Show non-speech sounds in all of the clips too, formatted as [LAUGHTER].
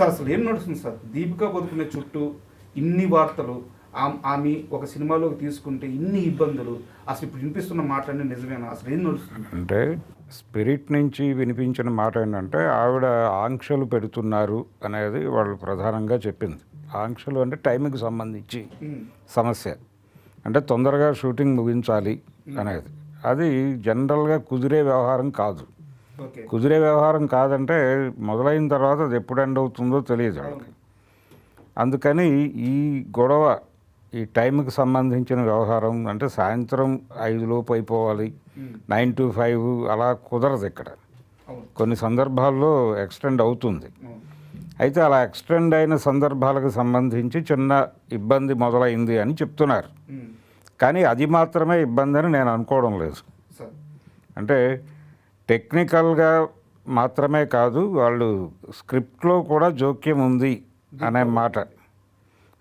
Sir అసలు ఏం నడుస్తుంది సార్? దీపికా బతుకునే చుట్టూ ఇన్ని వార్తలు ఆమ్- ఒక సినిమాలోకి తీసుకుంటే ఇన్ని ఇబ్బందులు అసలు ఇప్పుడు వినిపిస్తున్న మాటలన్నీ నిజమేనా? అసలు ఏం నడుస్తుంది? అంటే స్పిరిట్ నుంచి వినిపించిన మాట ఏంటంటే ఆవిడ ఆంక్షలు పెడుతున్నారు అనేది వాళ్ళు ప్రధానంగా చెప్పింది. ఆంక్షలు అంటే టైంకి సంబంధించి సమస్య. అంటే తొందరగా షూటింగ్ ముగించాలి అనేది. అది జనరల్గా కుదిరే వ్యవహారం కాదు. కుదిరే వ్యవహారం కాదంటే మొదలైన తర్వాత అది ఎప్పుడు ఎండ్ అవుతుందో తెలియదు వాళ్ళకి. అందుకని ఈ గొడవ ఈ టైంకి సంబంధించిన వ్యవహారం అంటే సాయంత్రం ఐదులోపు అయిపోవాలి. నైన్ టు ఫైవ్ అలా కుదరదు ఇక్కడ. కొన్ని సందర్భాల్లో ఎక్స్టెండ్ అవుతుంది. అయితే అలా ఎక్స్టెండ్ అయిన సందర్భాలకు సంబంధించి చిన్న ఇబ్బంది మొదలైంది అని చెప్తున్నారు. కానీ అది మాత్రమే ఇబ్బంది అని నేను అనుకోవడం లేదు. అంటే టెక్నికల్గా మాత్రమే కాదు వాళ్ళు స్క్రిప్ట్లో కూడా జోక్యం ఉంది అనే మాట.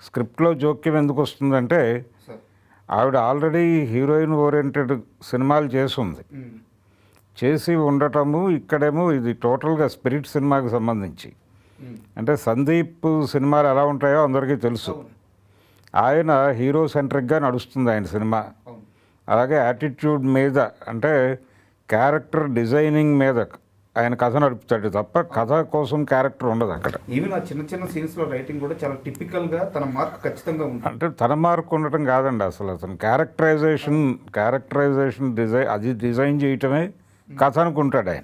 స్క్రిప్ట్లో జోక్యం ఎందుకు వస్తుందంటే ఆవిడ ఆల్రెడీ హీరోయిన్ ఓరియంటెడ్ సినిమాలు చేస్తుంది. ఉమ్, చేసి ఉండటము ఇక్కడేమో ఇది టోటల్గా స్పిరిట్ సినిమాకి సంబంధించి. అంటే సందీప్ సినిమాలు ఎలా ఉంటాయో అందరికీ తెలుసు. ఆయన హీరో సెంట్రిక్గా నడుస్తుంది ఆయన సినిమా. అలాగే యాటిట్యూడ్ మీద అంటే క్యారెక్టర్ డిజైనింగ్ మీద ఆయన కథ నడుపుతాడు తప్ప కథ కోసం క్యారెక్టర్ ఉండదు అక్కడ. ఈవెన్ ఆ చిన్న చిన్న సీన్స్లో రైటింగ్ కూడా చాలా టిపికల్గా తన మార్క్ ఖచ్చితంగా ఉంటుంది. అంటే తన మార్కు ఉండటం కాదండి అసలు. అతను క్యారెక్టరైజేషన్ క్యారెక్టరైజేషన్ డిజైన్ అది డిజైన్ చేయటమే కథ అనుకుంటాడు ఆయన.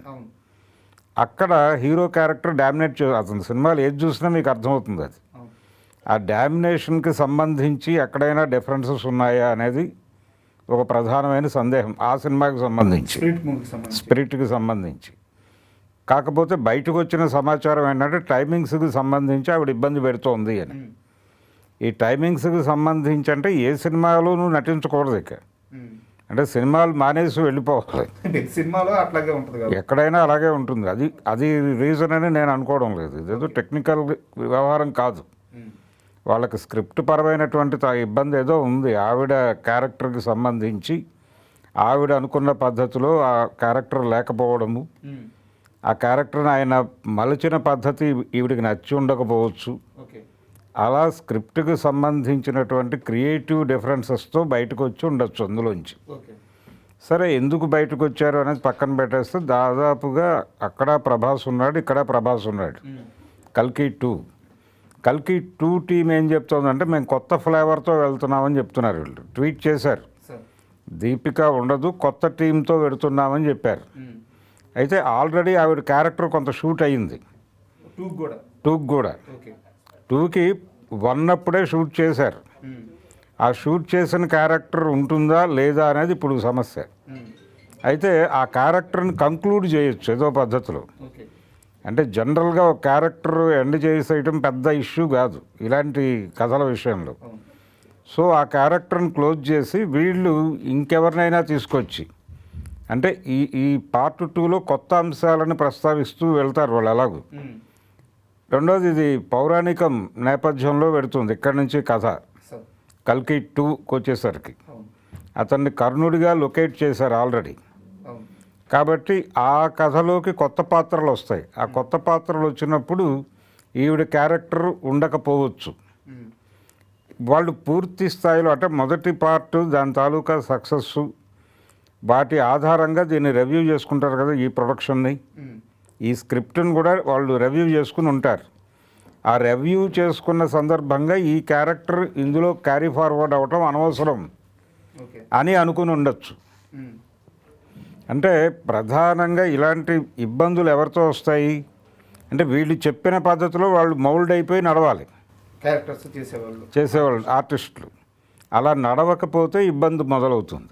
అక్కడ హీరో క్యారెక్టర్ డామినేట్ చే అతని సినిమాలు ఏది చూసినా మీకు అర్థమవుతుంది అది. ఆ డామినేషన్కి సంబంధించి ఎక్కడైనా డిఫరెన్సెస్ ఉన్నాయా అనేది ఒక ప్రధానమైన సందేహం ఆ సినిమాకి సంబంధించి. స్పిరిట్కి సంబంధించి. కాకపోతే బయటకు వచ్చిన సమాచారం ఏంటంటే టైమింగ్స్కి సంబంధించి ఆవిడ ఇబ్బంది పెడుతోంది అని. ఈ టైమింగ్స్కి సంబంధించి అంటే ఏ సినిమాలోనూ నటించకూడదు ఇక. అంటే సినిమాలు మానేసి వెళ్ళిపోవాలి. సినిమాలో అట్లాగే ఉంటుంది ఎక్కడైనా అలాగే ఉంటుంది. అది అది రీజన్ అని నేను అనుకోవడం లేదు. ఇదేదో టెక్నికల్ వ్యవహారం కాదు. వాళ్ళకి స్క్రిప్ట్ పరమైనటువంటి త- ఇబ్బంది ఏదో ఉంది. ఆవిడ క్యారెక్టర్కి సంబంధించి ఆవిడ అనుకున్న పద్ధతిలో ఆ క్యారెక్టర్ లేకపోవడము. ఆ క్యారెక్టర్ని ఆయన మలచిన పద్ధతి ఈవిడికి నచ్చి ఉండకపోవచ్చు. అలా స్క్రిప్ట్కి సంబంధించినటువంటి క్రియేటివ్ డిఫరెన్సెస్తో బయటకు వచ్చి ఉండొచ్చు అందులోంచి. సరే ఎందుకు బయటకు వచ్చారు అనేది పక్కన పెట్టేస్తే దాదాపుగా అక్కడ ప్రభాస్ ఉన్నాడు ఇక్కడ ప్రభాస్ ఉన్నాడు. కల్కి టూ. కల్కి టూ టీం ఏం చెప్తోందంటే మేము కొత్త ఫ్లేవర్తో వెళ్తున్నామని చెప్తున్నారు వీళ్ళు. ట్వీట్ చేశారు. దీపిక ఉండదు కొత్త టీంతో వెడుతున్నామని చెప్పారు. అయితే ఆల్రెడీ ఆవిడ క్యారెక్టర్ కొంత షూట్ అయ్యింది. టూ కూడా? టూకి కూడా. టూకి వన్ అప్పుడే షూట్ చేశారు. ఆ షూట్ చేసిన క్యారెక్టర్ ఉంటుందా లేదా అనేది ఇప్పుడు సమస్య. అయితే ఆ క్యారెక్టర్ని కంక్లూడ్ చేయొచ్చు ఏదో పద్ధతిలో. అంటే జనరల్గా ఒక క్యారెక్టర్ ఎండ్ చేసేయటం పెద్ద ఇష్యూ కాదు ఇలాంటి కథల విషయంలో. సో ఆ క్యారెక్టర్ని క్లోజ్ చేసి వీళ్ళు ఇంకెవరినైనా తీసుకొచ్చి అంటే ఈ ఈ పార్ట్ టూలో కొత్త అంశాలను ప్రస్తావిస్తూ వెళ్తారు వాళ్ళు ఎలాగూ ఉమ్, రెండోది ఇది పౌరాణికం నేపథ్యంలో పెడుతుంది ఇక్కడి నుంచి కథ. కల్కి టూకి వచ్చేసరికి. అతన్ని కర్ణుడిగా లొకేట్ చేశారు ఆల్రెడీ. కాబట్టి ఆ కథలోకి కొత్త పాత్రలు వస్తాయి. ఆ కొత్త పాత్రలు వచ్చినప్పుడు ఈవిడ క్యారెక్టర్ ఉండకపోవచ్చు. వాళ్ళు పూర్తి స్థాయిలో అంటే మొదటి పార్ట్ దాని తాలూకా సక్సెస్ వాటి ఆధారంగా దీన్ని రివ్యూ చేసుకుంటారు కదా ఈ ప్రొడక్షన్ని. ఈ స్క్రిప్ట్ని కూడా వాళ్ళు రివ్యూ చేసుకుని ఉంటారు. ఆ రివ్యూ చేసుకున్న సందర్భంగా ఈ క్యారెక్టర్ ఇందులో క్యారీ ఫార్వర్డ్ అవ్వటం అనవసరం అని అనుకుని ఉండొచ్చు. అంటే ప్రధానంగా ఇలాంటి ఇబ్బందులు ఎవరితో వస్తాయి? అంటే వీళ్ళు చెప్పిన పద్ధతిలో వాళ్ళు మౌల్డ్ అయిపోయి నడవాలి. క్యారెక్టర్స్ చేసేవాళ్ళు. చేసేవాళ్ళు ఆర్టిస్టులు. అలా నడవకపోతే ఇబ్బంది మొదలవుతుంది.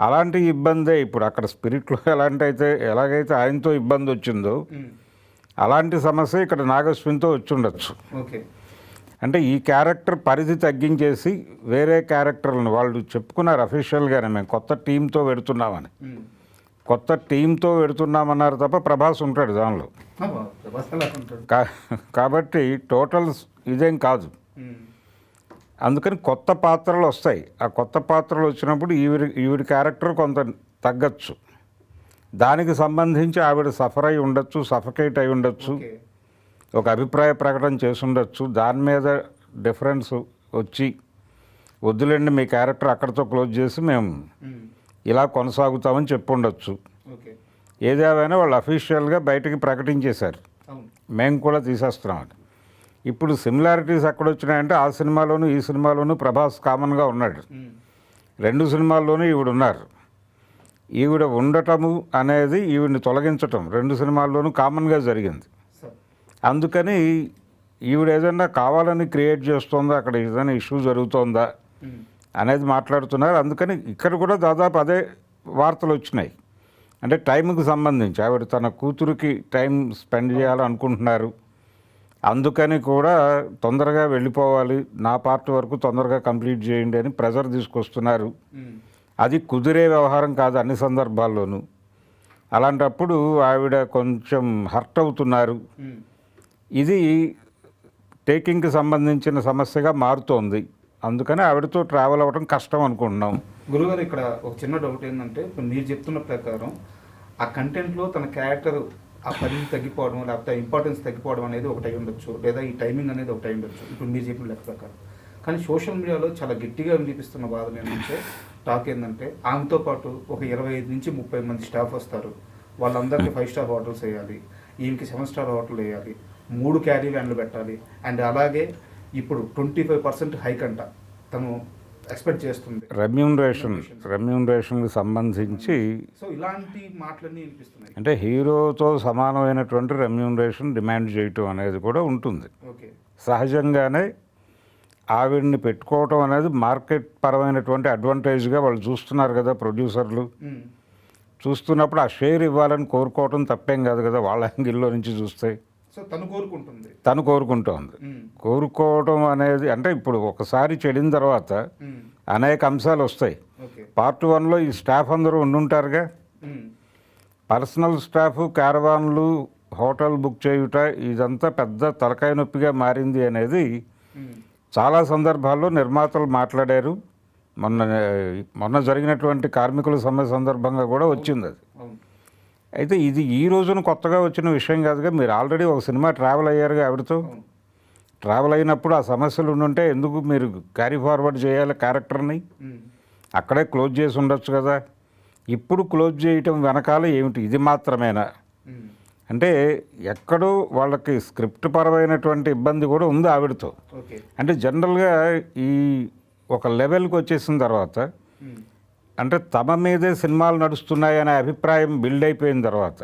అలాంటి ఇబ్బందే ఇప్పుడు. అక్కడ స్పిరిట్లో ఎలాంటి అయితే ఎలాగైతే ఆయనతో ఇబ్బంది వచ్చిందో అలాంటి సమస్య ఇక్కడ నాగస్విన్తో వచ్చి ఉండొచ్చు. ఓకే. అంటే ఈ క్యారెక్టర్ పరిధి తగ్గించేసి వేరే క్యారెక్టర్లను వాళ్ళు చెప్పుకున్నారు అఫీషియల్గానే మేము కొత్త టీంతో పెడుతున్నామని. కొత్త టీంతో పెడుతున్నామన్నారు తప్ప ప్రభాస్ ఉంటాడు దానిలో. కాబట్టి టోటల్ ఇదేం కాదు. అందుకని కొత్త పాత్రలు వస్తాయి. ఆ కొత్త పాత్రలు వచ్చినప్పుడు ఈవిడి ఈవిడి క్యారెక్టర్ కొంత తగ్గచ్చు. దానికి సంబంధించి ఆవిడ సఫర్ అయి ఉండొచ్చు సఫకేట్ అయి ఉండొచ్చు. ఒక అభిప్రాయ ప్రకటన చేసుండొచ్చు దాని మీద డిఫరెన్స్ వచ్చి వద్దులేండి మీ క్యారెక్టర్ అక్కడితో క్లోజ్ చేసి మేము. ఇలా కొనసాగుతామని చెప్పుండొచ్చు. ఓకే. ఏదేమైనా వాళ్ళు అఫీషియల్గా బయటికి ప్రకటించేశారు. మేము కూడా తీసేస్తున్నాం ఇప్పుడు సిమిలారిటీస్ ఎక్కడ వచ్చినాయంటే ఆ సినిమాలోను ఈ సినిమాలోను ప్రభాస్ కామన్గా ఉన్నాడు. రెండు సినిమాల్లోనూ ఈవిడ ఉన్నారు ఈవిడ ఉండటము అనేది ఈవిడ్ని తొలగించటం రెండు సినిమాల్లోనూ కామన్గా జరిగింది. అందుకని ఈవిడ ఏదైనా కావాలని క్రియేట్ చేస్తోందా అక్కడ ఏదైనా ఇష్యూ జరుగుతోందా? అనేది మాట్లాడుతున్నారు. అందుకని ఇక్కడ కూడా దాదాపు అదే వార్తలు వచ్చినాయి. అంటే టైంకి సంబంధించి ఆవిడ తన కూతురికి టైం స్పెండ్ చేయాలనుకుంటున్నారు. అందుకని కూడా తొందరగా వెళ్ళిపోవాలి. నా పార్ట్ వరకు తొందరగా కంప్లీట్ చేయండి అని ప్రెజర్ తీసుకొస్తున్నారు. అది కుదిరే వ్యవహారం కాదు అన్ని సందర్భాల్లోనూ. అలాంటప్పుడు ఆవిడ కొంచెం హర్ట్ అవుతున్నారు. ఇది టేకింగ్కి సంబంధించిన సమస్యగా మారుతోంది. అందుకని ఆవిడతో ట్రావెల్ అవ్వడం కష్టం అనుకుంటున్నాం. గురుగారు ఇక్కడ ఒక చిన్న డౌట్ ఏంటంటే ఇప్పుడు మీరు చెప్తున్న ప్రకారం ఆ కంటెంట్లో తన క్యారెక్టర్ ఆ పరిధి తగ్గిపోవడం లేకపోతే ఇంపార్టెన్స్ తగ్గిపోవడం అనేది ఒకటి అయి ఉండొచ్చు. లేదా ఈ టైమింగ్ అనేది ఒకటి అయి ఉండొచ్చు. ఇప్పుడు మీరు చెప్పిన లెక్క ప్రకారం. కానీ సోషల్ మీడియాలో చాలా గట్టిగా వినిపిస్తున్న బాధలు ఏంటంటే టాక్ ఏంటంటే ఆమెతో పాటు ఒక ఇరవై ఐదు నుంచి ముప్పై మంది స్టాఫ్ వస్తారు. వాళ్ళందరికీ ఫైవ్ స్టార్ హోటల్స్ వేయాలి. ఈమెకి సెవెన్ స్టార్ హోటల్ వేయాలి. మూడు క్యారీ వ్యాన్లు పెట్టాలి. అండ్ అలాగే ఇప్పుడు ట్వంటీ ఫైవ్ పర్సెంట్ హైక్ అంట. తను ఎక్స్పెక్ట్ చేస్తుంది. రెమ్యూనరేషన్ రెమ్యూనరేషన్కి సంబంధించి సో ఇలాంటి మాటలన్నీ వినిపిస్తున్నాయి. అంటే హీరోతో సమానమైనటువంటి రెమ్యూనరేషన్ డిమాండ్ చేయటం అనేది కూడా ఉంటుంది. ఓకే. సహజంగానే ఆవిడ్ని పెట్టుకోవటం అనేది మార్కెట్ పరమైనటువంటి అడ్వాంటేజ్గా వాళ్ళు చూస్తున్నారు కదా ప్రొడ్యూసర్లు. చూస్తున్నప్పుడు ఆ షేర్ ఇవ్వాలని కోరుకోవటం తప్పేం కాదు కదా వాళ్ళ యాంగిల్లో నుంచి చూస్తే. సో తను కోరుకుంటుంది. తను కోరుకుంటోంది. ఉమ్, కోరుకోవటం అనేది అంటే ఇప్పుడు ఒకసారి చెడిన తర్వాత అనేక అంశాలు వస్తాయి. పార్ట్ వన్లో ఈ స్టాఫ్ అందరూ ఉండుంటారుగా? పర్సనల్ స్టాఫ్ క్యారవాన్లు హోటల్ బుక్ చేయుట ఇదంతా పెద్ద తలకాయ నొప్పిగా మారింది అనేది చాలా సందర్భాల్లో నిర్మాతలు మాట్లాడారు. మొన్న మొన్న జరిగినటువంటి కార్మికుల సమ్మె సందర్భంగా కూడా వచ్చింది అది. అయితే ఇది ఈ రోజున కొత్తగా వచ్చిన విషయం కాదుగా మీరు ఆల్రెడీ ఒక సినిమా ట్రావెల్ అయ్యారుగా ఆవిడతో అవును. ట్రావెల్ అయినప్పుడు ఆ సమస్యలు ఉండుంటే ఎందుకు మీరు క్యారీ ఫార్వర్డ్ చేయాలి క్యారెక్టర్ని? అక్కడే క్లోజ్ చేసి ఉండొచ్చు కదా. ఇప్పుడు క్లోజ్ చేయటం వెనకాల ఏమిటి? ఇది మాత్రమేనా? అంటే ఎక్కడో వాళ్ళకి స్క్రిప్ట్ పరమైనటువంటి ఇబ్బంది కూడా ఉంది ఆవిడతో. అంటే జనరల్గా ఈ ఒక లెవెల్కి వచ్చేసిన తర్వాత అంటే తమ మీదే సినిమాలు నడుస్తున్నాయనే అభిప్రాయం బిల్డ్ అయిపోయిన తర్వాత.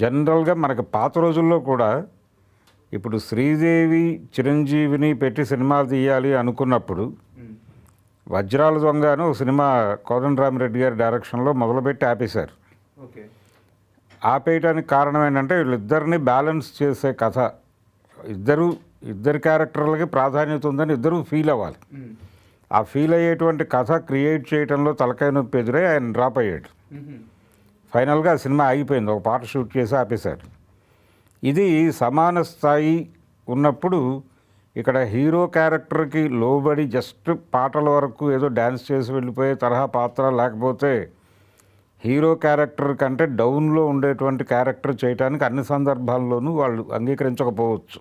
జనరల్గా మనకి పాత రోజుల్లో కూడా ఇప్పుడు శ్రీదేవి చిరంజీవిని పెట్టి సినిమాలు తీయాలి అనుకున్నప్పుడు ఉమ్, వజ్రాల దొంగ అని ఒక సినిమా కోదండరామిరెడ్డి గారి డైరెక్షన్లో మొదలుపెట్టి ఆపేశారు. ఓకే ఆపేయడానికి కారణం ఏంటంటే వీళ్ళిద్దరిని బ్యాలెన్స్ చేసే కథ. ఇద్దరు ఇద్దరు క్యారెక్టర్లకి ప్రాధాన్యత ఉందని ఇద్దరు ఫీల్ అవ్వాలి. ఉమ్, ఆ ఫీల్ అయ్యేటువంటి కథ క్రియేట్ చేయడంలో తలకాయ నొప్పి ఎదురై ఆయన డ్రాప్ అయ్యాడు. ఫైనల్గా ఆ సినిమా ఆగిపోయింది. ఒక పాట షూట్ చేసి ఆపేశారు ఇది సమాన స్థాయి ఉన్నప్పుడు ఇక్కడ హీరో క్యారెక్టర్కి లోబడి జస్ట్ పాటల వరకు ఏదో డ్యాన్స్ చేసి వెళ్ళిపోయే తరహా పాత్ర లేకపోతే హీరో క్యారెక్టర్ కంటే డౌన్లో ఉండేటువంటి క్యారెక్టర్ చేయడానికి అన్ని సందర్భాల్లోనూ వాళ్ళు అంగీకరించకపోవచ్చు.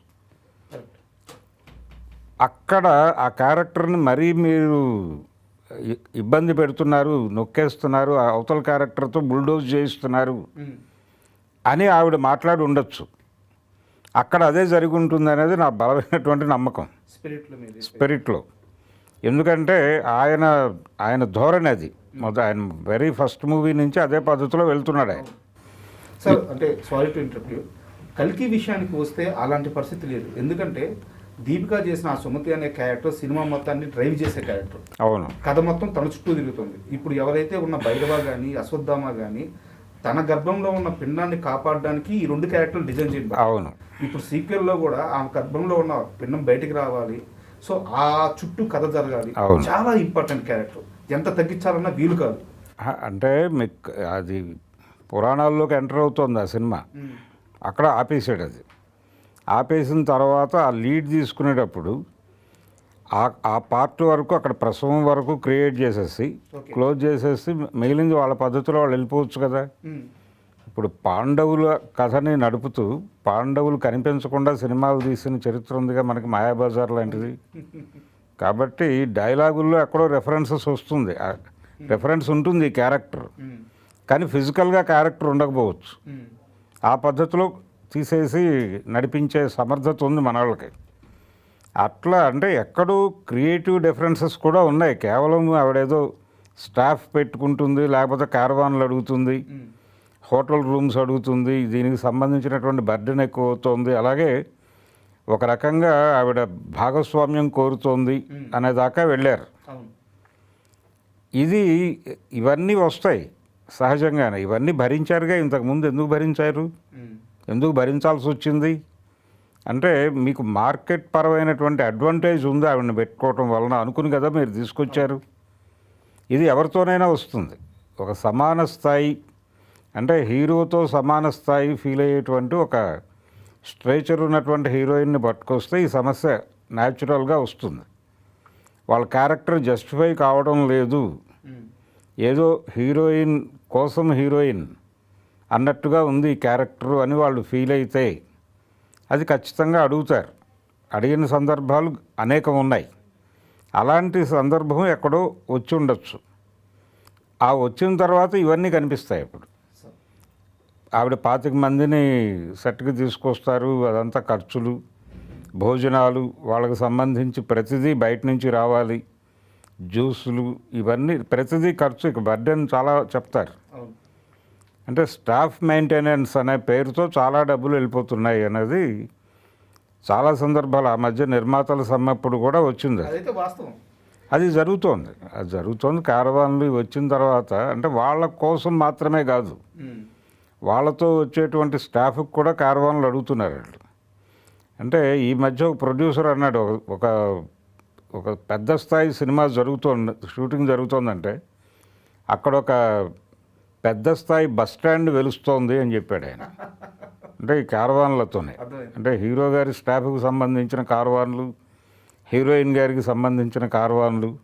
అక్కడ ఆ క్యారెక్టర్ని మరీ మీరు ఇబ్బంది పెడుతున్నారు నొక్కేస్తున్నారు ఆ అవతల క్యారెక్టర్తో బుల్డోజ్ చేయిస్తున్నారు అని ఆవిడ మాట్లాడి ఉండొచ్చు. అక్కడ అదే జరిగి ఉంటుంది అనేది నా బలమైనటువంటి నమ్మకం. స్పిరిట్లో ఎందుకంటే ఆయన ఆయన ధోరణి అది. మొదట ఆయన వెరీ ఫస్ట్ మూవీ నుంచి అదే పద్ధతిలో వెళ్తున్నాడు ఆయన. సార్ అంటే సారీ టు ఇంటర్వ్యూ కల్కి విషయానికి వస్తే అలాంటి పరిస్థితి లేదు. ఎందుకంటే దీపిక చేసిన ఆ సుమతి అనే క్యారెక్టర్ సినిమా మొత్తాన్ని డ్రైవ్ చేసే క్యారెక్టర్. అవును. కథ మొత్తం తన చుట్టూ తిరుగుతుంది. ఇప్పుడు ఎవరైతే ఉన్న భైరవ కానీ అశ్వత్థామ కానీ తన గర్భంలో ఉన్న పిండాన్ని కాపాడడానికి ఈ రెండు క్యారెక్టర్లు డిజైన్ చేయండి అవును. ఇప్పుడు సీక్వెల్లో కూడా ఆ గర్భంలో ఉన్న పిండం బయటికి రావాలి. సో ఆ చుట్టూ కథ జరగాలి. చాలా ఇంపార్టెంట్ క్యారెక్టర్. ఎంత తగ్గించాలన్నా వీలు కాదు. అంటే మీకు అది పురాణాల్లోకి ఎంటర్ అవుతుంది ఆ సినిమా. అక్కడ ఆపేసాడు అది. ఆపేసిన తర్వాత ఆ లీడ్ తీసుకునేటప్పుడు ఆ ఆ పార్ట్ వరకు అక్కడ ప్రసవం వరకు క్రియేట్ చేసేసి. క్లోజ్ చేసేసి మిగిలింది వాళ్ళ పద్ధతిలో వాళ్ళు వెళ్ళిపోవచ్చు కదా. ఇప్పుడు పాండవుల కథని నడుపుతూ పాండవులు కనిపించకుండా సినిమాలు తీసిన చరిత్ర ఉందిగా మనకి మాయాబజార్ లాంటిది. [LAUGHS] కాబట్టి డైలాగుల్లో ఎక్కడో రెఫరెన్సెస్ వస్తుంది. రెఫరెన్స్ ఉంటుంది ఈ క్యారెక్టర్ కానీ ఫిజికల్గా క్యారెక్టర్ ఉండకపోవచ్చు. ఆ పద్ధతిలో తీసేసి నడిపించే సమర్థత ఉంది మన వాళ్ళకి అట్లా అంటే ఎక్కడో క్రియేటివ్ డిఫరెన్సెస్ కూడా ఉన్నాయి. కేవలం ఆవిడేదో స్టాఫ్ పెట్టుకుంటుంది లేకపోతే క్యారవాన్లు అడుగుతుంది హోటల్ రూమ్స్ అడుగుతుంది దీనికి సంబంధించినటువంటి బర్డెన్ ఎక్కువ అవుతుంది అలాగే ఒక రకంగా ఆవిడ భాగస్వామ్యం కోరుతోంది అనేదాకా వెళ్ళారు. ఇది ఇవన్నీ వస్తాయి సహజంగానే. ఇవన్నీ భరించారుగా ఇంతకుముందు ఎందుకు భరించారు? ఎందుకు భరించాల్సి వచ్చింది? అంటే మీకు మార్కెట్ పరమైనటువంటి అడ్వాంటేజ్ ఉంది ఆవిడని పెట్టుకోవటం వలన అనుకుని కదా మీరు తీసుకొచ్చారు. ఇది ఎవరితోనైనా వస్తుంది. ఒక సమాన స్థాయి అంటే హీరోతో సమాన స్థాయి ఫీల్ అయ్యేటువంటి ఒక స్ట్రేచర్ ఉన్నటువంటి హీరోయిన్ని పట్టుకొస్తే ఈ సమస్య న్యాచురల్గా వస్తుంది. వాళ్ళ క్యారెక్టర్ జస్టిఫై కావడం లేదు. ఏదో హీరోయిన్ కోసం హీరోయిన్ అన్నట్టుగా ఉంది ఈ క్యారెక్టర్ అని వాళ్ళు ఫీల్ అయితే అది ఖచ్చితంగా అడుగుతారు. అడిగిన సందర్భాలు అనేకం ఉన్నాయి. అలాంటి సందర్భం ఎక్కడో వచ్చి ఉండొచ్చు. ఆ వచ్చిన తర్వాత ఇవన్నీ కనిపిస్తాయి ఇప్పుడు ఆవిడ పాతిక మందిని సెట్కి తీసుకొస్తారు అదంతా ఖర్చులు భోజనాలు వాళ్ళకి సంబంధించి ప్రతిదీ బయట నుంచి రావాలి జ్యూసులు ఇవన్నీ ప్రతిదీ ఖర్చు ఇక బర్డెన్ చాలా చెప్తారు. అంటే స్టాఫ్ మెయింటెనెన్స్ అనే పేరుతో చాలా డబ్బులు వెళ్ళిపోతున్నాయి అనేది చాలా సందర్భాలు ఆ మధ్య నిర్మాతల సమ్మప్పుడు కూడా వచ్చింది. అది. జరుగుతోంది. అది జరుగుతోంది. కారవాన్లు వచ్చిన తర్వాత అంటే వాళ్ళ కోసం మాత్రమే కాదు. వాళ్ళతో వచ్చేటువంటి స్టాఫ్కి కూడా కారవాన్లు అడుగుతున్నారు వాళ్ళు. అంటే ఈ మధ్య ఒక ప్రొడ్యూసర్ అన్నాడు ఒక- ఒక ఒక పెద్ద స్థాయి సినిమా జరుగుతోంది షూటింగ్ జరుగుతోందంటే అక్కడ ఒక పెద్ద స్థాయి బస్ స్టాండ్ వెలుస్తోంది అని చెప్పాడు ఆయన. అంటే ఈ కారవాన్లతోనే. అంటే హీరో గారి స్టాఫ్కి సంబంధించిన కార్వాన్లు హీరోయిన్ గారికి సంబంధించిన కార్వాన్లు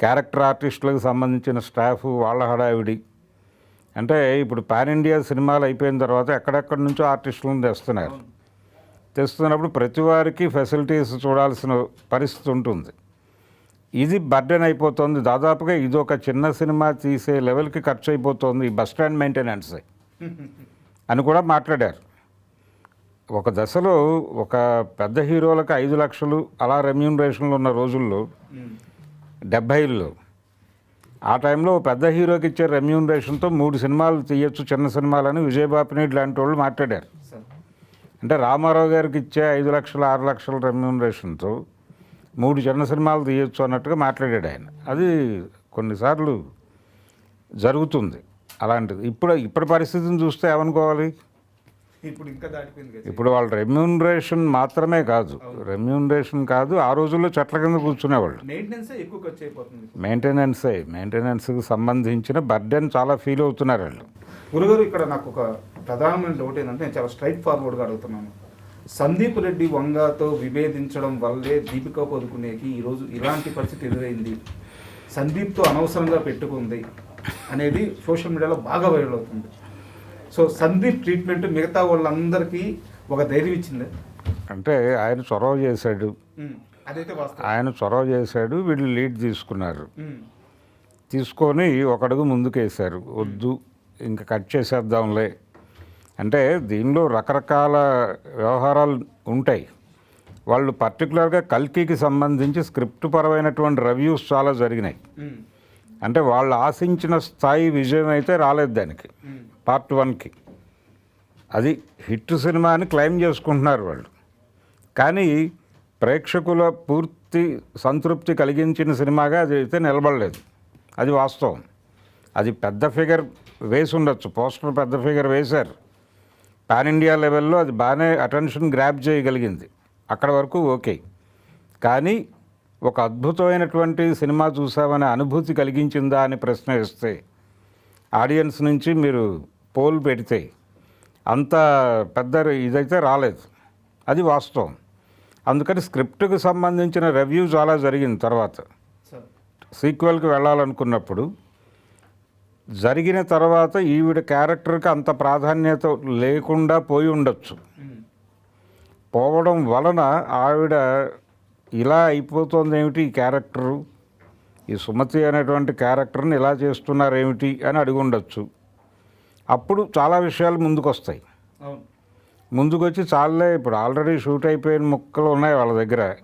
క్యారెక్టర్ ఆర్టిస్టులకు సంబంధించిన స్టాఫ్ వాళ్ళ హడావిడి. అంటే ఇప్పుడు పాన్ ఇండియా సినిమాలు అయిపోయిన తర్వాత ఎక్కడెక్కడి నుంచో ఆర్టిస్టులను తెస్తున్నారు. తెస్తున్నప్పుడు ప్రతి వారికి ఫెసిలిటీస్ చూడాల్సిన పరిస్థితి ఉంటుంది. ఇది బర్డెన్ అయిపోతుంది. దాదాపుగా ఇది ఒక చిన్న సినిమా తీసే లెవెల్కి ఖర్చు అయిపోతుంది ఈ బస్ స్టాండ్ మెయింటెనెన్స్. అని కూడా మాట్లాడారు. ఒక దశలో ఒక పెద్ద హీరోలకు ఐదు లక్షలు అలా రెమ్యూనరేషన్లు ఉన్న రోజుల్లో డెబ్భైల్లో ఆ టైంలో పెద్ద హీరోకి ఇచ్చే రెమ్యూనరేషన్తో మూడు సినిమాలు తీయొచ్చు చిన్న సినిమాలని విజయబాపినేటి లాంటి వాళ్ళు మాట్లాడారు. అంటే రామారావు గారికి ఇచ్చే ఐదు లక్షల ఆరు లక్షల రెమ్యూనరేషన్తో మూడు చిన్న సినిమాలు తీయొచ్చు అన్నట్టుగా మాట్లాడాడు ఆయన. అది కొన్నిసార్లు జరుగుతుంది. అలాంటిది. ఇప్పుడు ఇప్పటి పరిస్థితిని చూస్తే ఏమనుకోవాలి? ఇప్పుడు ఇంకా దాటిపోయింది ఇప్పుడు వాళ్ళ రెమ్యూనరేషన్ మాత్రమే కాదు. రెమ్యూనరేషన్ కాదు ఆ రోజుల్లో చెట్ల కింద కూర్చునేవాళ్ళు. మెయింటెనెన్సే మెయింటెనెన్స్కి సంబంధించిన బర్డెన్ చాలా ఫీల్ అవుతున్నారు వాళ్ళు. గురుగారు ఇక్కడ నాకు ఒక ప్రధానమైన డౌట్ ఏంటంటే నేను చాలా స్ట్రైట్ ఫార్వర్డ్గా అడుగుతున్నాను. సందీప్ రెడ్డి వంగతో విభేదించడం వల్లే దీపికా పదుకునేకి ఈరోజు ఇలాంటి పరిస్థితి ఎదురైంది. సందీప్తో అనవసరంగా పెట్టుకుంది అనేది సోషల్ మీడియాలో బాగా వైరల్ అవుతుంది. సో సందీప్ ట్రీట్మెంట్ మిగతా వాళ్ళందరికీ ఒక ధైర్యం ఇచ్చింది. అంటే ఆయన చొరవ చేశాడు. ఆయన చొరవ చేశాడు వీళ్ళు లీడ్ తీసుకున్నారు. తీసుకొని ఒక అడుగు ముందుకేశారు. వద్దు ఇంకా కట్ చేసేద్దాంలే. అంటే దీనిలో రకరకాల వ్యవహారాలు ఉంటాయి. వాళ్ళు పర్టికులర్గా కల్కికి సంబంధించి స్క్రిప్ట్ పరమైనటువంటి రివ్యూస్ చాలా జరిగినాయి. అంటే వాళ్ళు ఆశించిన స్థాయి విజయం అయితే రాలేదు దానికి. పార్ట్ వన్కి అది హిట్ సినిమా అని క్లెయిమ్ చేసుకుంటున్నారు వాళ్ళు. కానీ ప్రేక్షకుల పూర్తి సంతృప్తి కలిగించిన సినిమాగా అది అయితే నిలబడలేదు. అది వాస్తవం. అది పెద్ద ఫిగర్ వేసి ఉండొచ్చు. పోస్టర్ పెద్ద ఫిగర్ వేశారు. పాన్ ఇండియా లెవెల్లో అది బాగానే అటెన్షన్ గ్రాప్ చేయగలిగింది. అక్కడ వరకు ఓకే. కానీ ఒక అద్భుతమైనటువంటి సినిమా చూసామనే అనుభూతి కలిగించిందా అని ప్రశ్న వేస్తే ఆడియన్స్ నుంచి మీరు పోల్ పెడితే అంత పెద్ద ఇదైతే రాలేదు. అది వాస్తవం. అందుకని స్క్రిప్ట్కి సంబంధించిన రివ్యూ చాలా జరిగింది తర్వాత. సీక్వెల్కి వెళ్ళాలనుకున్నప్పుడు జరిగిన తర్వాత ఈవిడ క్యారెక్టర్కి అంత ప్రాధాన్యత లేకుండా పోయి ఉండొచ్చు. పోవడం వలన ఆవిడ ఇలా అయిపోతుంది ఏమిటి ఈ క్యారెక్టరు? ఈ సుమతి అనేటువంటి క్యారెక్టర్ని ఇలా చేస్తున్నారు ఏమిటి అని అడిగి ఉండొచ్చు. అప్పుడు చాలా విషయాలు ముందుకు వస్తాయి అవును. ముందుకు వచ్చి చాలే ఇప్పుడు ఆల్రెడీ షూట్ అయిపోయిన ముక్కలు ఉన్నాయి వాళ్ళ దగ్గర.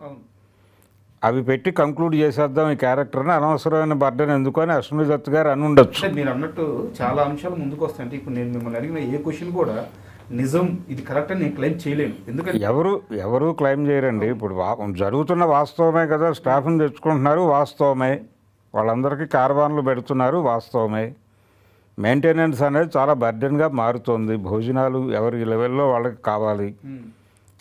అవి పెట్టి కంక్లూడ్ చేసేద్దాం ఈ క్యారెక్టర్ని అనవసరమైన బర్డెన్ ఎందుకు అని అశ్విని దత్ గారు అని ఉండొచ్చు. మీరు అన్నట్టు చాలా అంశాలు ముందుకు వస్తాయి అంటే ఇప్పుడు నేను మిమ్మల్ని అడిగిన ఏ క్వశ్చన్ కూడా నిజం ఇది కరెక్ట్ అని నేను క్లెయిమ్ చేయలేను. ఎందుకంటే ఎవరు ఎవరు క్లెయిమ్ చేయరండి. ఇప్పుడు జరుగుతున్న వాస్తవమే కదా. స్టాఫ్ని తెచ్చుకుంటున్నారు వాస్తవమే. వాళ్ళందరికీ కార్వాన్లు పెడుతున్నారు వాస్తవమే. మెయింటెనెన్స్ అనేది చాలా బర్డెన్గా మారుతోంది. భోజనాలు ఎవరి లెవెల్లో వాళ్ళకి కావాలి.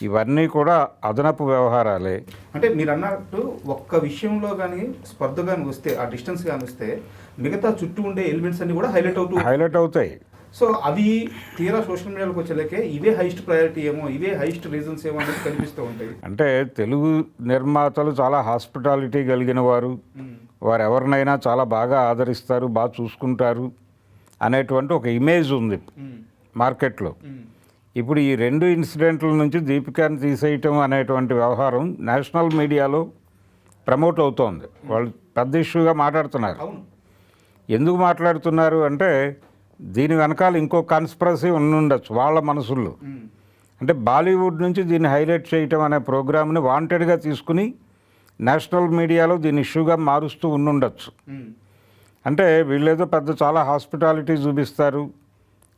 ఇవన్నీ కూడా అదనపు వ్యవహారాలే. అంటే మీరు అన్నట్టు ఒక్క విషయంలో కానీ స్పర్ధ కానీ వస్తే ఆ డిస్టెన్స్ కానీ వస్తే మిగతా చుట్టూ ఉండే ఎలిమెంట్స్ అన్ని కూడా హైలైట్ అవుతూ హైలైట్ అవుతాయి. సో అవి తీరా సోషల్ మీడియాలోకి వచ్చేలాకే ఇవే హైయెస్ట్ ప్రయారిటీ ఏమో ఇవే హైయెస్ట్ రీజన్స్ ఏమో అనేది కనిపిస్తూ ఉంటాయి. అంటే తెలుగు నిర్మాతలు చాలా హాస్పిటాలిటీ కలిగిన వారు. వారు ఎవరినైనా చాలా బాగా ఆదరిస్తారు బాగా చూసుకుంటారు అనేటువంటి ఒక ఇమేజ్ ఉంది మార్కెట్లో. ఇప్పుడు ఈ రెండు ఇన్సిడెంట్ల నుంచి దీపికాని తీసేయటం అనేటువంటి వ్యవహారం నేషనల్ మీడియాలో ప్రమోట్ అవుతోంది. వాళ్ళు పెద్ద ఇష్యూగా మాట్లాడుతున్నారు. ఎందుకు మాట్లాడుతున్నారు అంటే దీని వెనకాల ఇంకో కాన్స్పరసీ ఉండుండొచ్చు వాళ్ళ మనసుల్లో. అంటే బాలీవుడ్ నుంచి దీన్ని హైలైట్ చేయటం అనే ప్రోగ్రామ్ని వాంటెడ్గా తీసుకుని నేషనల్ మీడియాలో దీన్ని ఇష్యూగా మారుస్తూ ఉండుండొచ్చు అంటే వీళ్ళేదో పెద్ద చాలా హాస్పిటాలిటీ చూపిస్తారు.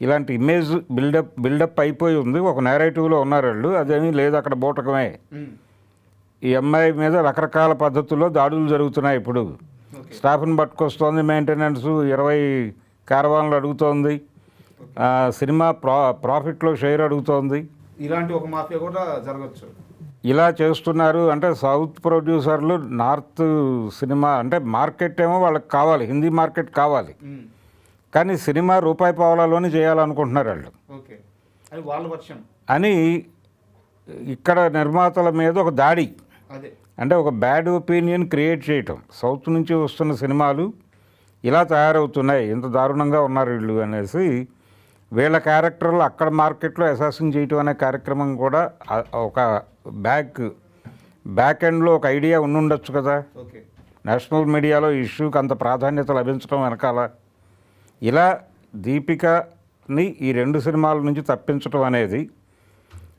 ఇలాంటి ఇమేజ్ బిల్డప్ బిల్డప్ అయిపోయి ఉంది. ఒక నేరేటివ్లో ఉన్నారు వాళ్ళు. అదేమీ లేదు అక్కడ బూటకమే. ఈ అమ్మాయి మీద రకరకాల పద్ధతుల్లో దాడులు జరుగుతున్నాయి ఇప్పుడు. స్టాఫ్ని పట్టుకొస్తోంది మెయింటెనెన్స్ ఇరవై కారవాన్లు అడుగుతోంది. సినిమా ప్రా ప్రాఫిట్లో షేర్ అడుగుతోంది. ఇలాంటి ఒక మాఫియా కూడా జరగచ్చు. ఇలా చేస్తున్నారు. అంటే సౌత్ ప్రొడ్యూసర్లు నార్త్ సినిమా అంటే మార్కెట్ ఏమో వాళ్ళకి కావాలి. హిందీ మార్కెట్ కావాలి. కానీ సినిమా రూపాయి పావలాలోనే చేయాలనుకుంటున్నారు వాళ్ళు. అని ఇక్కడ నిర్మాతల మీద ఒక దాడి. అంటే ఒక బ్యాడ్ ఒపీనియన్ క్రియేట్ చేయటం. సౌత్ నుంచి వస్తున్న సినిమాలు ఇలా తయారవుతున్నాయి. ఇంత దారుణంగా ఉన్నారు వీళ్ళు అనేసి వీళ్ళ క్యారెక్టర్లు అక్కడ మార్కెట్లో అసాసిన్ చేయటం అనే కార్యక్రమం కూడా ఒక బ్యాక్ బ్యాక్ ఎండ్లో ఒక ఐడియా ఉండుండొచ్చు కదా. ఓకే. నేషనల్ మీడియాలో ఇష్యూకి అంత ప్రాధాన్యత లభించడం వెనకాల ఇలా దీపికని ఈ రెండు సినిమాల నుంచి తప్పించడం అనేది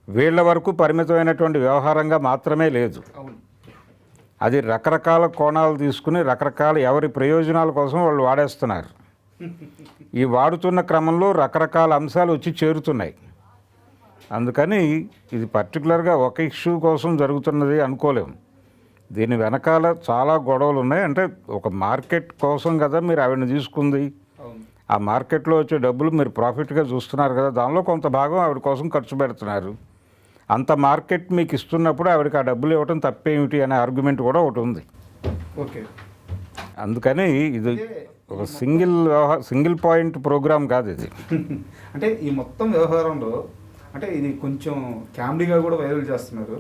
వీళ్ళ వరకు పరిమితమైనటువంటి వ్యవహారంగా మాత్రమే లేదు. అది రకరకాల కోణాలు తీసుకుని రకరకాల ఎవరి ప్రయోజనాల కోసం వాళ్ళు వాడేస్తున్నారు. ఈ వాడుతున్న క్రమంలో రకరకాల అంశాలు వచ్చి చేరుతున్నాయి. అందుకని ఇది పర్టికులర్గా ఒక ఇష్యూ కోసం జరుగుతున్నది అనుకోలేము దీని వెనకాల చాలా గొడవలు ఉన్నాయి. అంటే ఒక మార్కెట్ కోసం కదా మీరు ఆవిడని తీసుకుంది? ఆ మార్కెట్లో వచ్చే డబ్బులు మీరు ప్రాఫిట్గా చూస్తున్నారు కదా దానిలో కొంత భాగం ఆవిడ కోసం ఖర్చు పెడుతున్నారు. అంత మార్కెట్ మీకు ఇస్తున్నప్పుడు ఆవిడకి ఆ డబ్బులు ఇవ్వటం తప్పేమిటి అనే ఆర్గ్యుమెంట్ కూడా ఒకటి ఉంది. ఓకే. అందుకని ఇది ఒక సింగిల్ వ్యవహార సింగిల్ పాయింట్ ప్రోగ్రామ్ కాదు ఇది. [LAUGHS] అంటే ఈ మొత్తం వ్యవహారంలో అంటే ఇది కొంచెం కామెడీగా కూడా వైరల్ చేస్తున్నారు.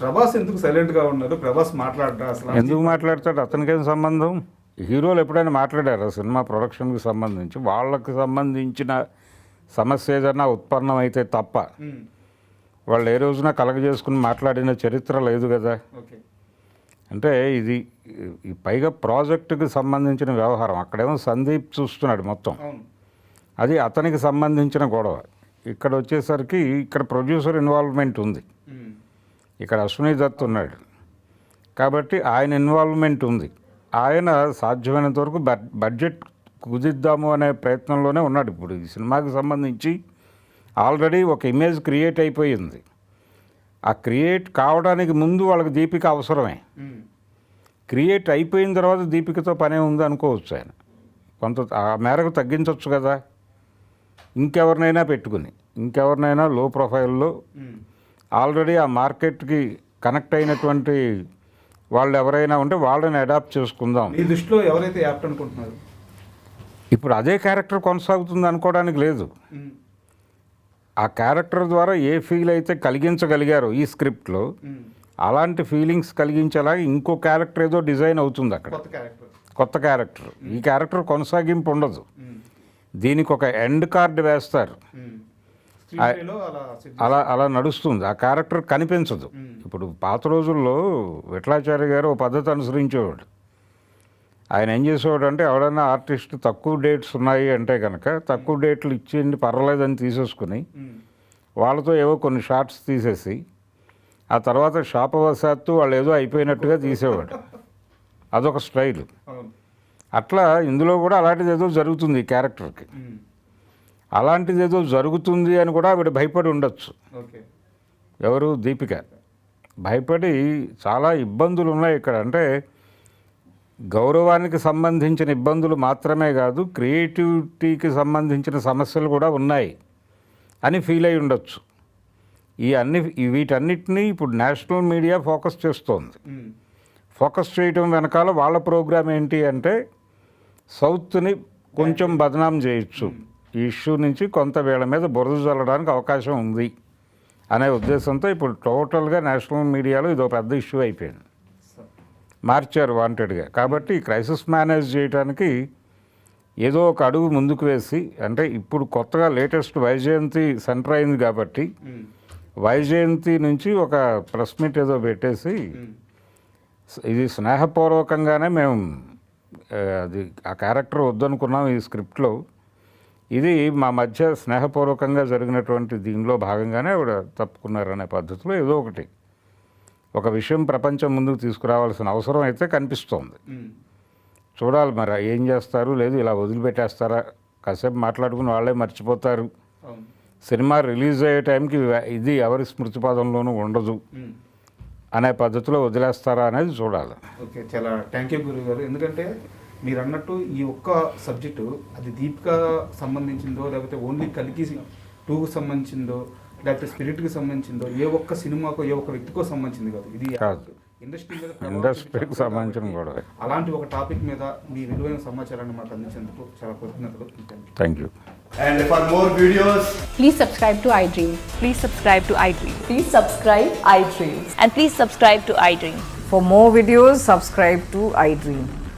ప్రభాస్ ఎందుకు సైలెంట్గా ఉన్నారు? ప్రభాస్ మాట్లాడరా అసలు? ఎందుకు మాట్లాడతాడు? అతనికేం సంబంధం? హీరోలు ఎప్పుడైనా మాట్లాడారు? సినిమా ప్రొడక్షన్కి సంబంధించి వాళ్ళకి సంబంధించిన సమస్య ఏదైనా ఉత్పన్నం అయితే తప్ప వాళ్ళు ఏ రోజున కలగజేసుకుని మాట్లాడిన చరిత్ర లేదు కదా. అంటే ఇది ఈ పైగా ప్రాజెక్టుకి సంబంధించిన వ్యవహారం. అక్కడేమో సందీప్ చూస్తున్నాడు మొత్తం. అది అతనికి సంబంధించిన గొడవ. ఇక్కడ వచ్చేసరికి ఇక్కడ ప్రొడ్యూసర్ ఇన్వాల్వ్మెంట్ ఉంది. ఇక్కడ అశ్విని దత్ ఉన్నాడు. కాబట్టి ఆయన ఇన్వాల్వ్మెంట్ ఉంది. ఆయన సాధ్యమైనంత వరకు బడ్ బడ్జెట్ కుదిద్దాము అనే ప్రయత్నంలోనే ఉన్నాడు ఇప్పుడు. ఈ సినిమాకి సంబంధించి ఆల్రెడీ ఒక ఇమేజ్ క్రియేట్ అయిపోయింది. ఆ క్రియేట్ కావడానికి ముందు వాళ్ళకి దీపిక అవసరమే. క్రియేట్ అయిపోయిన తర్వాత దీపికతో పనే ఉంది అనుకోవచ్చు ఆయన. కొంత ఆ మేరకు తగ్గించవచ్చు కదా. ఇంకెవరినైనా పెట్టుకుని ఇంకెవరినైనా లో ప్రొఫైల్లో ఆల్రెడీ ఆ మార్కెట్కి కనెక్ట్ అయినటువంటి వాళ్ళు ఎవరైనా ఉంటే వాళ్ళని అడాప్ట్ చేసుకుందాం. మీ దృష్టిలో ఎవరైతే యాప్ట్ అనుకుంటున్నారు? ఇప్పుడు అదే క్యారెక్టర్ కొనసాగుతుంది అనుకోవడానికి లేదు. ఆ క్యారెక్టర్ ద్వారా ఏ ఫీల్ అయితే కలిగించగలిగారో ఈ స్క్రిప్ట్లో అలాంటి ఫీలింగ్స్ కలిగించేలా ఇంకో క్యారెక్టర్ ఏదో డిజైన్ అవుతుంది అక్కడ. కొత్త క్యారెక్టర్ ఈ క్యారెక్టర్ కొనసాగింపు ఉండదు. దీనికి ఒక ఎండ్ కార్డు వేస్తారు. అలా అలా నడుస్తుంది. ఆ క్యారెక్టర్ కనిపించదు. ఇప్పుడు పాత రోజుల్లో విఠలాచార్య గారు ఒక పద్ధతి అనుసరించేవాడు. ఆయన ఏం చేసేవాడు అంటే ఎవడన్నా ఆర్టిస్ట్ తక్కువ డేట్స్ ఉన్నాయి అంటే కనుక తక్కువ డేట్లు ఇచ్చేయండి పర్వాలేదని తీసేసుకుని వాళ్ళతో ఏవో కొన్ని షార్ట్స్ తీసేసి ఆ తర్వాత శాపవశాత్తు వాళ్ళు ఏదో అయిపోయినట్టుగా తీసేవాడు. అదొక స్టైల్. అట్లా ఇందులో కూడా అలాంటిది ఏదో జరుగుతుంది ఈ క్యారెక్టర్కి. అలాంటిది ఏదో జరుగుతుంది అని కూడా ఆవిడ భయపడి ఉండొచ్చు. ఎవరు? దీపిక. భయపడి చాలా ఇబ్బందులు ఉన్నాయి ఇక్కడ. అంటే గౌరవానికి సంబంధించిన ఇబ్బందులు మాత్రమే కాదు క్రియేటివిటీకి సంబంధించిన సమస్యలు కూడా ఉన్నాయి అని ఫీల్ అయి ఉండొచ్చు. ఈ అన్ని వీటన్నిటినీ ఇప్పుడు నేషనల్ మీడియా ఫోకస్ చేస్తోంది. ఫోకస్ చేయటం వెనకాల వాళ్ళ ప్రోగ్రామ్ ఏంటి అంటే సౌత్ని కొంచెం బదనాం చేయొచ్చు. ఈ ఇష్యూ నుంచి కొంత వీళ్ళ మీద బురద చల్లడానికి అవకాశం ఉంది అనే ఉద్దేశంతో ఇప్పుడు టోటల్గా నేషనల్ మీడియాలో ఇది ఒక పెద్ద ఇష్యూ అయిపోయింది. మార్చారు వాంటెడ్గా. కాబట్టి ఈ క్రైసిస్ మేనేజ్ చేయడానికి ఏదో ఒక అడుగు ముందుకు వేసి అంటే ఇప్పుడు కొత్తగా లేటెస్ట్ వైజయంతి సెంటర్ అయింది కాబట్టి వైజయంతి నుంచి ఒక ప్రెస్ మీట్ ఏదో పెట్టేసి ఇది స్నేహపూర్వకంగానే మేము అది ఆ క్యారెక్టర్ వద్దనుకున్నాం ఈ స్క్రిప్ట్లో. ఇది మా మధ్య స్నేహపూర్వకంగా జరిగినటువంటి దీనిలో భాగంగానే ఆవిడ తప్పుకున్నారనే పద్ధతిలో ఏదో ఒకటి. ఒక విషయం ప్రపంచం ముందుకు తీసుకురావాల్సిన అవసరం అయితే కనిపిస్తోంది. చూడాలి మరి ఏం చేస్తారు? లేదు ఇలా వదిలిపెట్టేస్తారా? కాసేపు మాట్లాడుకుని వాళ్ళే మర్చిపోతారు. సినిమా రిలీజ్ అయ్యే టైంకి ఇది ఎవరి స్మృతిపదంలోనూ ఉండదు. అనే పద్ధతిలో వదిలేస్తారా అనేది చూడాలి. ఓకే చాలా థ్యాంక్ యూ గురువు గారు ఎందుకంటే మీరు అన్నట్టు ఈ ఒక్క సబ్జెక్టు అది దీపిక సంబంధించిందో లేకపోతే ఓన్లీ కలికి టూకు సంబంధించిందో లేకపోతే స్పిరిట్కి సంబంధించిందో ఏ ఒక్క సినిమాకో ఏ ఒక్క వ్యక్తికో సంబంధించింది కాదు ఇది కాదు. ఇండస్ట్రీ మీద ఇండస్ట్రీకి సంబంధించిన గొడవ అలాంటి ఒక టాపిక్ మీద మీ విలువైన సమాచారాన్ని మాకు అందించేందుకు చాలా కృతజ్ఞతలు thank you thank you And for more videos, Please subscribe to iDream. Please subscribe to iDream. Please subscribe iDream. And please subscribe to iDream. For more videos, subscribe to